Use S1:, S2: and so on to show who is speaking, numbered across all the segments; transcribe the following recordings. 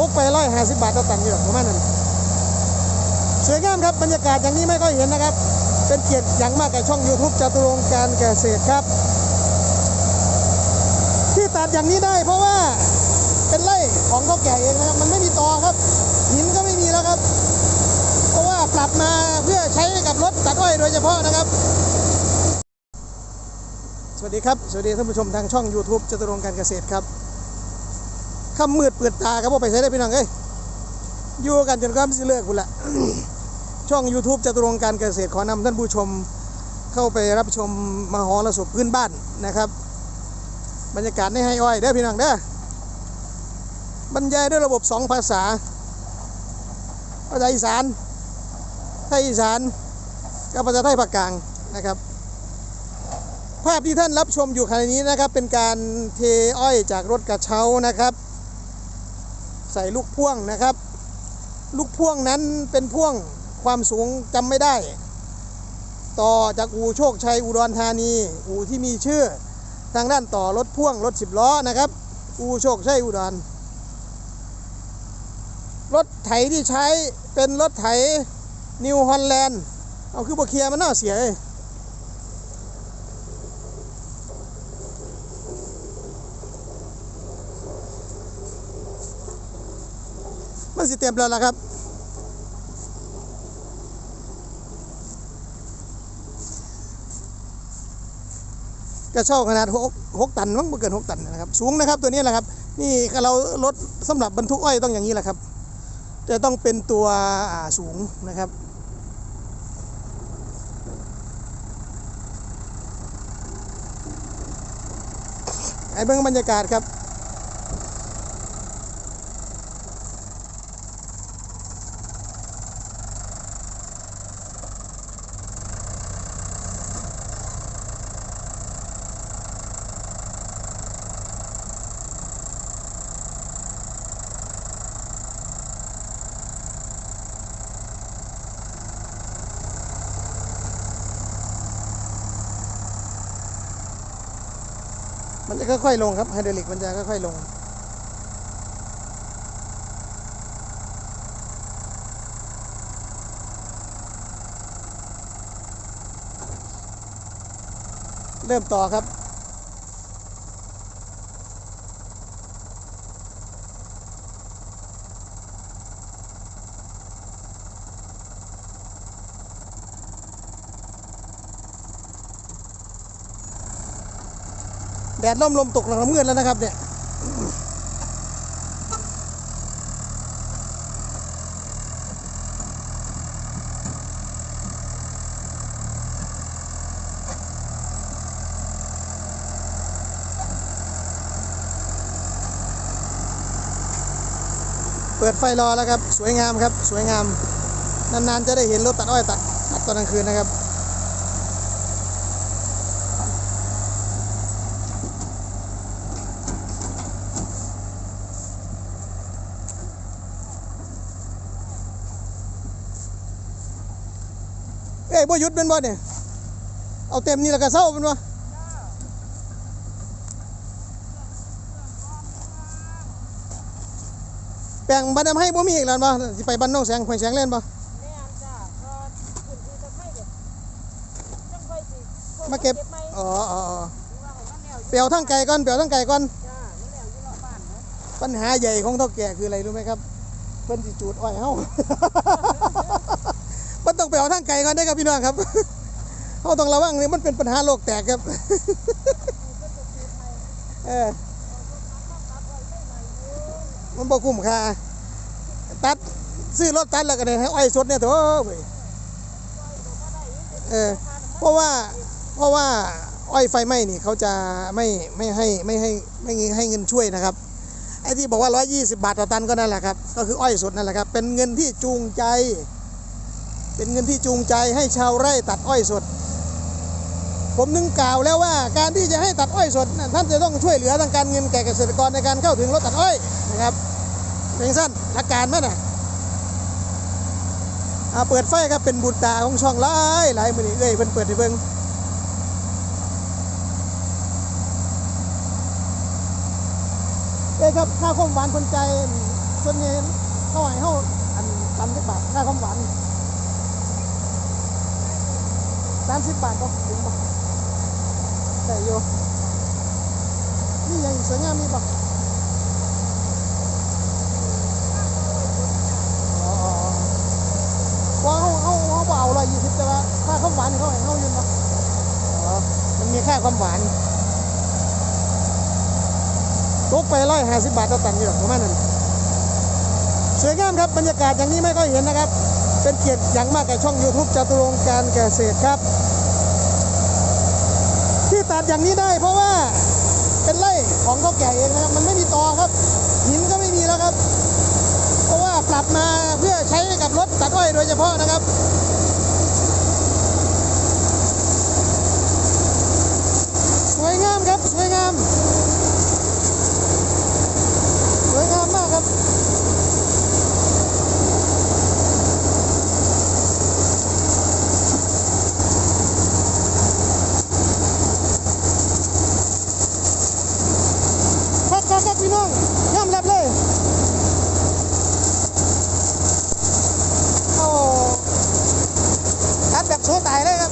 S1: ตกไปร้อยห้าสิบบาทต่อตันอยู่หรอกประมาณนั้นสวยงามครับบรรยากาศอย่างนี้ไม่ค่อยเห็นนะครับ เป็นเกียรติอย่างมากแก่ช่อง YouTube จตุรงการเกษตรครับ ที่ตัดอย่างนี้ได้เพราะว่าเป็นไร่ของเขาแก่เองนะครับ มันไม่มีตอครับ หินก็ไม่มีแล้วครับ เพราะว่าปรับมาเพื่อใช้กับรถตัดอ้อยโดยเฉพาะนะครับ สวัสดีครับ สวัสดีท่านผู้ชมทางช่อง YouTube จตุรงการเกษตรครับ ค่ำมืดเปิดตาครับว่าไปใช้ได้พี่น้องเอ้ยอยู่กันจนก็ไม่สิเลิกคุณละช่อง YouTube จตุรงการเกษตรขอนำท่านผู้ชมเข้าไปรับชมมหรสพพื้นบ้านนะครับ บรรยากาศในไฮอ้อยเด้อพี่น้องเด้อบรรยายด้วยระบบสองภาษาภาษาอีสานไทยอีสานกับภาษาไทยภาคกลางนะครับ ภาพที่ท่านรับชมอยู่ขณะนี้นะครับ เป็นการเทอ้อยจากรถกระเช้านะครับ ใส่ลูกพ่วงนะครับ ลูกพ่วงนั้นเป็นพ่วงความสูงจำไม่ได้ ต่อจากอู่โชคชัยอุดรธานี อู่ที่มีชื่อทางด้านต่อรถพ่วงรถสิบล้อนะครับ อูโชคชัยอุดรรถไถที่ใช้เป็นรถไถนิวฮอลแลนด์เอาคือบเคลียมันน่าเสียเลย มันสิเต็มแล้วล่ะครับกระเช้าขนาด6 6ตันมั้งไม่เกิน 6 ตันนะครับ สูงนะครับตัวนี้แหละครับ นี่เรารถสำหรับบรรทุกอ้อยต้องอย่างนี้แหละครับ จะต้องเป็นตัวสูงนะครับไอ้เบื้องบรรยากาศครับ มันจะค่อยๆลงครับไฮดรอลิกมันจะค่อยๆลง เริ่มต่อครับ แดดล่มลมตกหลังน้ำเงินแล้วนะครับเนี่ยเปิดไฟรอแล้วครับ สวยงามครับ สวยงาม นานๆ จะได้เห็นรถตัดอ้อยตัดตัดตอนกลางคืนนะครับ เอ้บ่หยุดเป็นบ่เนี่ยเอาเต็มนี่แล้วก็เศร้าเป็นบ่แปลงบันดำให้บ่มีอีกแล้วบ่สิไปบ้านน้องแสงหวยแสงเล่นบ่
S2: แม่นจ้ะก็ขึ้นที่ตะไคร้เด็ดจังค่อยสิโทร
S1: มาเก็บอ๋ออ๋ออ๋อ
S2: หรือว่าให้มันแล้วอยู่
S1: เปียวทั้งไก่ก่อนเปียวทั้งไก่ก่อน
S2: จ้ามันแล้วอยู่รอบบ้านเนาะ
S1: ปัญหาใหญ่ของเท่าแก่คืออะไรรู้ไหมครับเพิ่นสิจูดอ้อยเฮา มันต้องไปเอาทางไก่ก่อนได้ครับพี่น้องครับเฮาต้องระวังนี่มันเป็นปัญหาโลกแตกครับเออมันบ่คุ้มค่าตัดซื้อรถตัดแล้วก็ได้ให้อ้อยสดเนี่ยเถอะเว้ยเออเพราะว่าเพราะว่าอ้อยไฟไหม้นี่เขาจะไม่ไม่ให้ไม่ให้ไม่ให้เงินช่วยนะครับไอ้ที่บอกว่า 120 บาทต่อตันก็นั่นแหละครับ ก็คืออ้อยสดนั่นแหละครับ เป็นเงินที่จูงใจ เป็นเงินที่จูงใจให้ชาวไร่ตัดอ้อยสด ผมนึงกล่าวแล้วว่าการที่จะให้ตัดอ้อยสดน่ะท่านจะต้องช่วยเหลือทางการเงินแก่เกษตรกรในการเข้าถึงรถตัดอ้อยนะครับเป็นสั้นหลักการไหมน่ะอ่าเปิดไฟครับเป็นบุญตาของช่องหลายหลายมือนี้เอ้ยเพิ่นเปิดให้เบิ่งเอ้ยครับค่าความหวานคนใจส่วนนี้เขาให้เขาอันตันสิบบาทค่าความหวาน สามสิบบาทก็ถึงบ่แต่อยู่นี่ยังสวยงามมีบ่ว่าเขาเขาเขาเอาร้อยยี่สิบแต่ว่าค่าความหวานเขาให้เขายืนปะอ๋อมันมีค่าความหวานตกไปร้อยห้าสิบบาทต่อตันอยู่หรอกประมาณนั้นสวยงามครับบรรยากาศอย่างนี้ไม่ค่อยเห็นนะครับ เป็นเกียรติอย่างมากแก่ช่อง YouTube จตุรงการเกษตรครับ ตัดอย่างนี้ได้ เพราะว่าเป็นไร่ของเขาแก่เองนะครับ มันไม่มีตอครับ หินก็ไม่มีแล้วครับ เพราะว่าปรับมาเพื่อใช้กับรถตัดอ้อยโดยเฉพาะนะครับสวยงามครับสวยงามสวยงามมากครับครับครับครับพี่น้องยอมรับเลย โอ้ อัดแบบโชว์ตายเลยครับ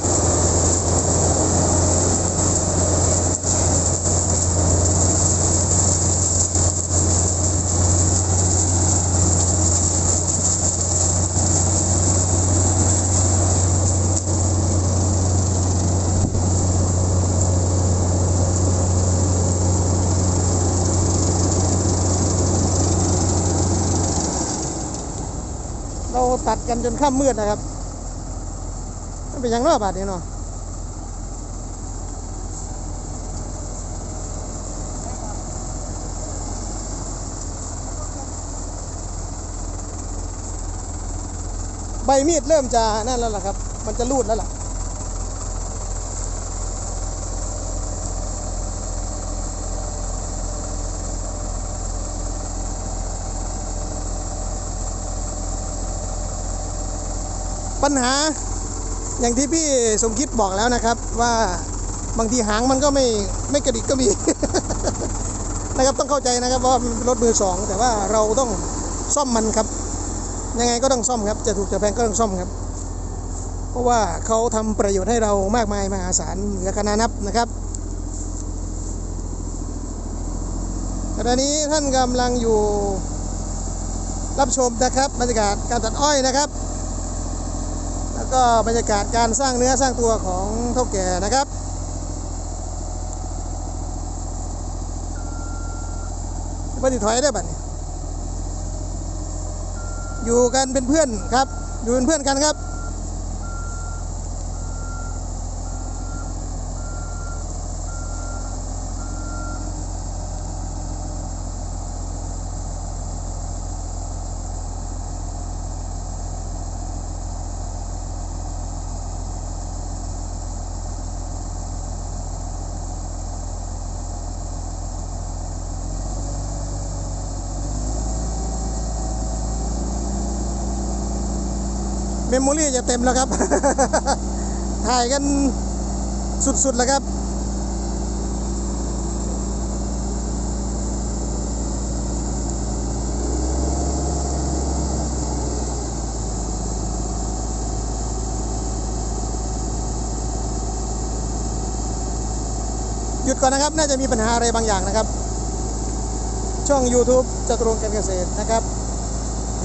S1: เราตัดกันจนค่ำมืดนะครับ มันเป็นย่างรอบบาดนี้เนาะใบมีดเริ่มจะนั่นแล้วล่ะครับ มันจะรูดแล้วล่ะ ปัญหา อย่างที่พี่สมคิดบอกแล้วนะครับว่าบางทีหางมันก็ไม่ไม่กระดิกก็มี นะครับต้องเข้าใจนะครับว่ามันเป็นรถมือสองแต่ว่าเราต้องซ่อมมันครับ ยังไงก็ต้องซ่อมครับ จะถูกจะแพงก็ต้องซ่อมครับ เพราะว่าเขาทำประโยชน์ให้เรามากมายมหาศาลเหลือคณานับนะครับขณะนี้ท่านกำลังอยู่รับชมนะครับบรรยากาศการตัดอ้อยนะครับ ก็บรรยากาศการสร้างเนื้อสร้างตัวของเท่าแก่นะครับปฏิถอยได้บัดนี้อยู่กันเป็นเพื่อนครับ อยู่เป็นเพื่อนกันครับ เมมโมรี่จะเต็มแล้วครับ ถ่ายกันสุดๆแล้วครับ หยุดก่อนนะครับ น่าจะมีปัญหาอะไรบางอย่างนะครับ ช่อง YouTube จตุรงการเกษตรนะครับ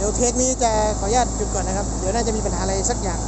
S1: ดี๋ยวเทคนี้จะขออนุญาตหยุดก่อนนะครับ เดี๋ยวน่าจะมีปัญหาอะไรสักอย่าง